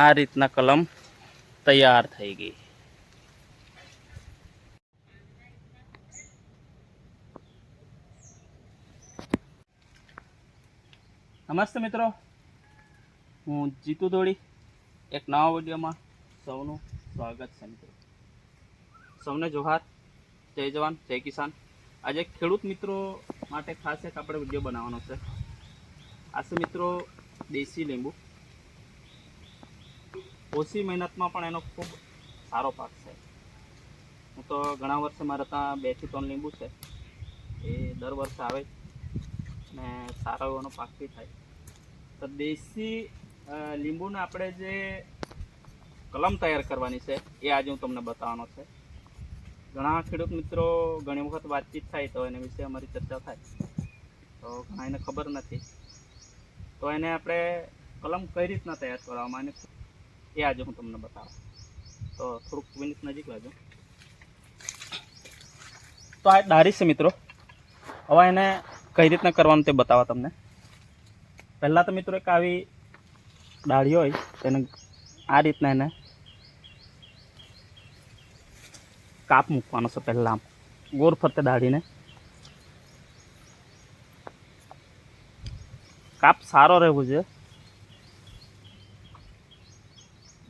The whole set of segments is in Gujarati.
આ રીતના કલમ તૈયાર થઈ ગઈ નમસ્તે મિત્રો. હું જીતુ દોડી એક નવા વિડીયોમાં સૌનું સ્વાગત છે મિત્રો. સૌને જોહાર. જય જવાન, જય કિસાન. આજે ખેડૂત મિત્રો માટે ખાસ એક આપણે વીડિયો બનાવવાનો છે. આ મિત્રો દેશી લીંબુ. ઓછી મહેનતમાં પણ એનો ખૂબ સારો પાક છે. હું તો ઘણા વર્ષે મારે ત્યાં બેથી ત્રણ લીંબુ છે. એ દર વર્ષે આવે ને સારો એનો પાક બી થાય. તો દેશી લીંબુને આપણે જે કલમ તૈયાર કરવાની છે, એ આજે હું તમને બતાવવાનો છે. ઘણા ખેડૂત મિત્રો ઘણી વખત વાતચીત થાય તો એના વિશે અમારી ચર્ચા થાય. તો ઘણા એને ખબર નથી. તો એને આપણે કલમ કઈ રીતના તૈયાર કરવામાં અને એ આજે હું તમને બતાવું. તો થોડુંક મિનિટ નજીક લાગજો તો આ ડારી છે મિત્રો. હવે એને કઈ રીતના કરવાનું તે બતાવવા તમને. પહેલાં તો મિત્રો એક આવી ડાળી હોય, તેને આ રીતના એને કાપ મૂકવાનો છે પહેલાં આમ. ગોળ ફરતે દાઢીને કાપ સારો રહેવો જોઈએ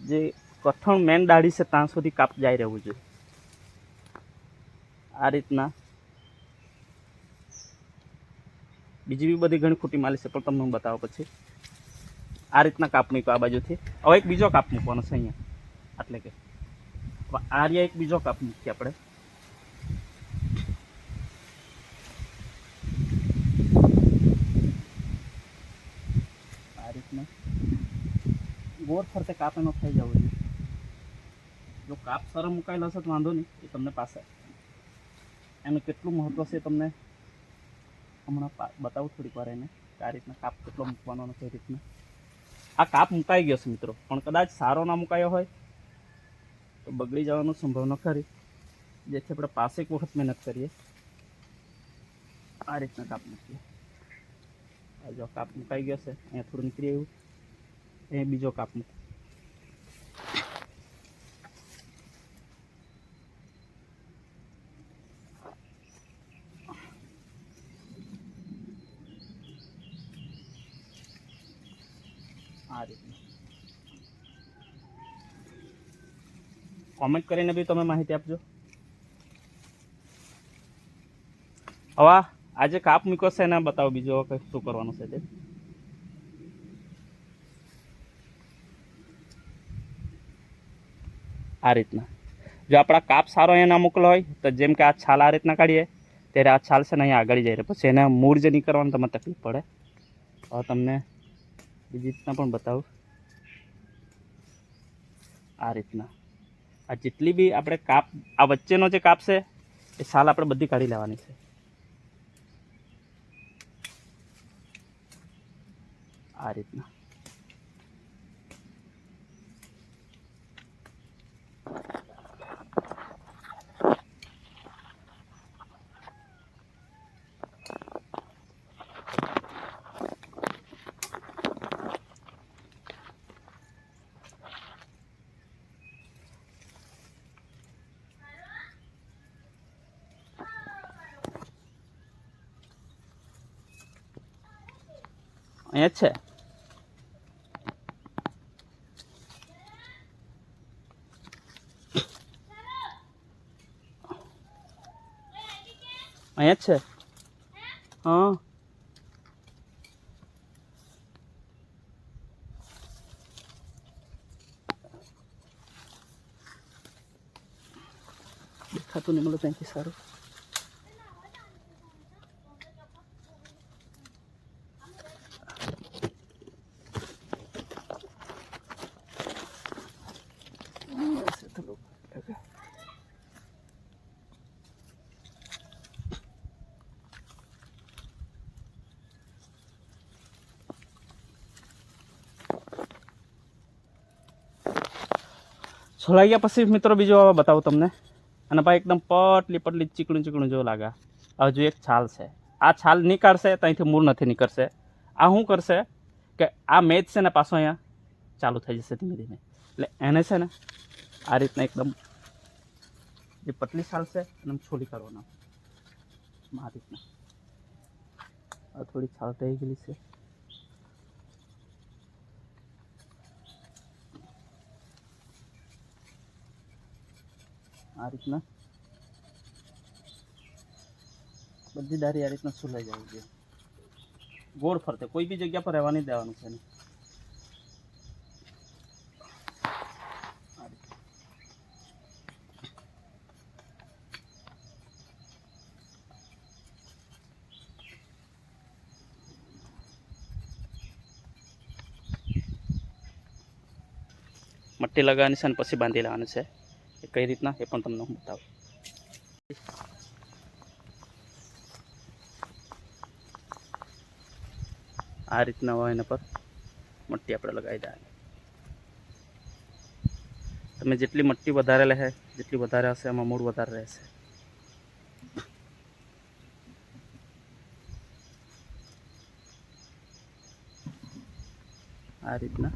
જે કઠણ મેન દાઢી છે, ત્યાં સુધી કાપ જાય રહેવું જોઈએ. આ રીતના. બીજી બી બધી ઘણી ખોટી માલી છે, પણ તમને હું બતાવો પછી. આ રીતના કાપ મૂક્યો આ બાજુથી. હવે એક બીજો કાપ મૂકવાનો છે અહીંયા. એટલે કે. આ રહ્યા એક બીજો કાપ મૂકીએ આપણે. આ રીતના. ગોળ ફરતે કાપ એનો થઈ જવો જોઈએ. જો કાપ સારો મુકાયેલો હશે તો વાંધો નહીં, એ તમને પાસે એનું કેટલું મહત્ત્વ છે તમને હમણાં બતાવું થોડીક વાર એને, કે આ રીતના કાપ કેટલો મૂકવાનો અને કઈ રીતના. આ કાપ મુકાઈ ગયો છે મિત્રો, પણ કદાચ સારો ના મુકાયો હોય, તો બગડી જવાનું સંભાવના ખરી. જેથી આપણે પાસે એક વખત મહેનત કરીએ. આ રીતના કાપ મૂકીએ. આ જો કાપ મુકાઈ ગયો છે, અહીંયા થોડું નીકળી આવ્યું. એ બીજો કાપ મૂક આ રીતના કોમેન્ટ કરીને બી તમે માહિતી આપજો. હવે આજે કાપ મૂક્યો છે એને બતાવો બીજો કંઈક શું કરવાનું છે તે. આ રીતના. જો આપણા કાપ સારો અહીંયા ના મોકલો હોય, તો જેમ કે આ છાલ આ રીતના કાઢીએ, ત્યારે આ છાલ છે ને અહીંયા આગળ જઈ રહે. પછી એને મૂળ જે નીકળવાનું તમને તકલીફ પડે. હવે તમને બીજી રીતના પણ બતાવું. આ રીતના. આ જેટલી બી આપણે કાપ, આ વચ્ચેનો જે કાપ છે, એ સાલ આપણે બધી કાઢી લેવાની છે. આ રીતના. અહીંયા જ છે. અહીંયા જ છે. હા. દેખાતું નહીં મળે ત્યાંથી સારું. છોલાઈ ગયા પછી મિત્રો બીજો હવે બતાવું તમને. અને ભાઈ એકદમ પટલી પટલી ચીકણું ચીકણું જેવું લાગે. હજુ એક છાલ છે. આ છાલ નીકાળશે, ત્યાંથી મૂળ નથી નીકળશે. આ શું કરશે કે આ મેચ છે ને પાછો અહીંયા ચાલુ થઈ જશે ધીમે ધીમે. એટલે એને છે ને આ રીતના એકદમ જે પતલી છાલ છે એને છોલી કરવાના આ રીતના. આ થોડી છાલ થઈ ગયેલી છે. આ રીતના. બધી દારી આ રીતના સુલાઈ જવી જોઈએ ગોળ ફરતે. કોઈ બી જગ્યા પર રહેવા નહીં દેવાનું છે. મટ્ટી લગાવવાની છે અને પછી બાંધી લેવાનું છે. એ કઈ રીતના એ પણ તમને હું બતાવું. આ રીતના હોય એના પર મટ્ટી આપણે લગાવી દેવાની. તમે જેટલી મટ્ટી વધારે લેશે જેટલી વધારે હશે, એમાં મૂળ વધારે રહેશે. આ રીતના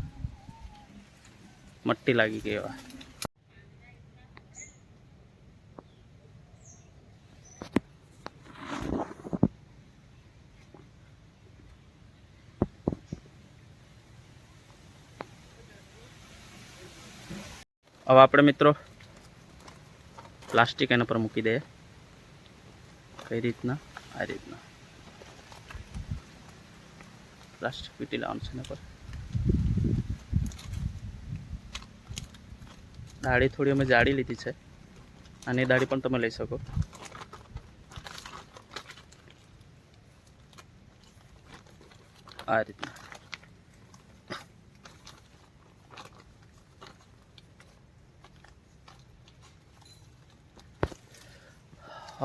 મટ્ટી લાગી ગઈ હવે. હવે આપણે મિત્રો પ્લાસ્ટિક એના પર મૂકી દઈએ. કઈ રીતના? આ રીતના. પ્લાસ્ટિક પીટી લાવવાનું છે એના પર. દાઢી થોડી અમે જાળી લીધી છે. અને એ દાઢી પણ તમે લઈ શકો. આ રીતના.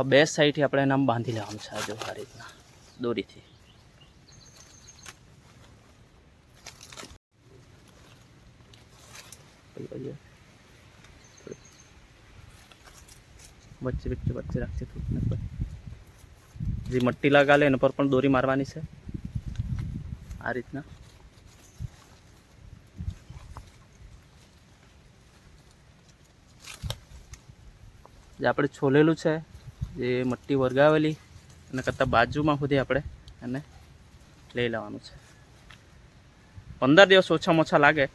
બે સાઈડથી આપણે એનામ બાંધી લેવાનું છે જો આ રીતના, દોરીથી. વચ્ચે વચ્ચે વચ્ચે રાખશે થોડું પર જે મટ્ટી લગાવે એના પર પણ દોરી મારવાની છે. આ રીતના. જે આપણે છોલેલું છે જે મટ્ટી વરગાવેલી એના કરતાં બાજુમાં સુધી આપણે એને લઈ લેવાનું છે. પંદર દિવસ ઓછામાં ઓછા લાગે.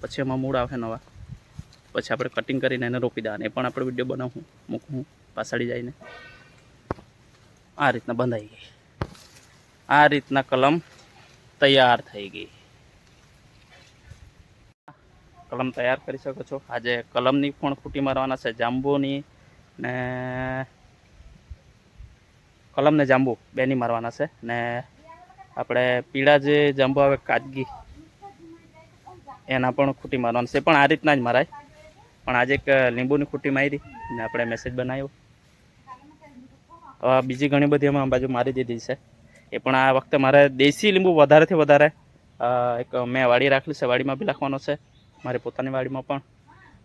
પછી એમાં મૂળ આવે નવા. પછી આપણે કટિંગ કરીને એને રોપી દેવાના. એ પણ આપણે વીડિયો બનાવું, મૂકવું પાછળી જઈને. આ રીતના બંધાઈ ગઈ. આ રીતના કલમ તૈયાર થઈ ગઈ. કલમ તૈયાર કરી શકો છો. આજે કલમની પણ ફૂટી મારવાના છે. જાંબુની ને કલમ ને જાંબુ બેની મારવાના છે ને આપણે પીળા જે જાંબુ આવે કાજગી, એના પણ ખૂટી મારવાના છે. પણ આ રીતના જ મારાય. પણ આજે એક લીંબુની ખૂટી મારી ને આપણે મેસેજ બનાવ્યો. હવે બીજી ઘણી બધી અમે બાજુ મારી દીધી છે. એ પણ આ વખતે મારે દેશી લીંબુ વધારેથી વધારે એક મેં વાડી રાખેલી છે, વાડીમાં બી લખવાનો છે. મારી પોતાની વાડીમાં પણ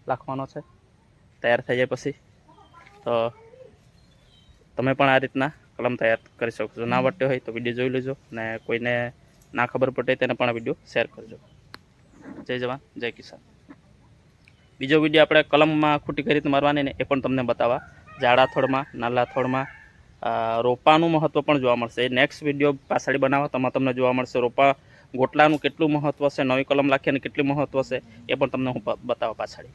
લખવાનો છે. તૈયાર થઈ જાય પછી. તો તમે પણ આ રીતના કલમ તૈયાર કરી શકો છો. ના વટ્યો હોય તો વીડિયો જોઈ લેજો અને કોઈને ના ખબર પડે તેને પણ આ વીડિયો શેર કરજો. જય જવાન, જય કિસાન. બીજો વીડિયો આપણે કલમમાં ખૂટી કઈ રીતે મારવાની ને એ પણ તમને બતાવવા. જાડા થોડમાં નાલા થોડમાં રોપાનું મહત્ત્વ પણ જોવા મળશે. એ નેક્સ્ટ વીડિયો પાછળ બનાવવા તેમાં તમને જોવા મળશે રોપા ગોટલાનું કેટલું મહત્ત્વ છે, નવી કલમ લાખીને કેટલું મહત્ત્વ છે, એ પણ તમને હું બતાવવા પાછળ.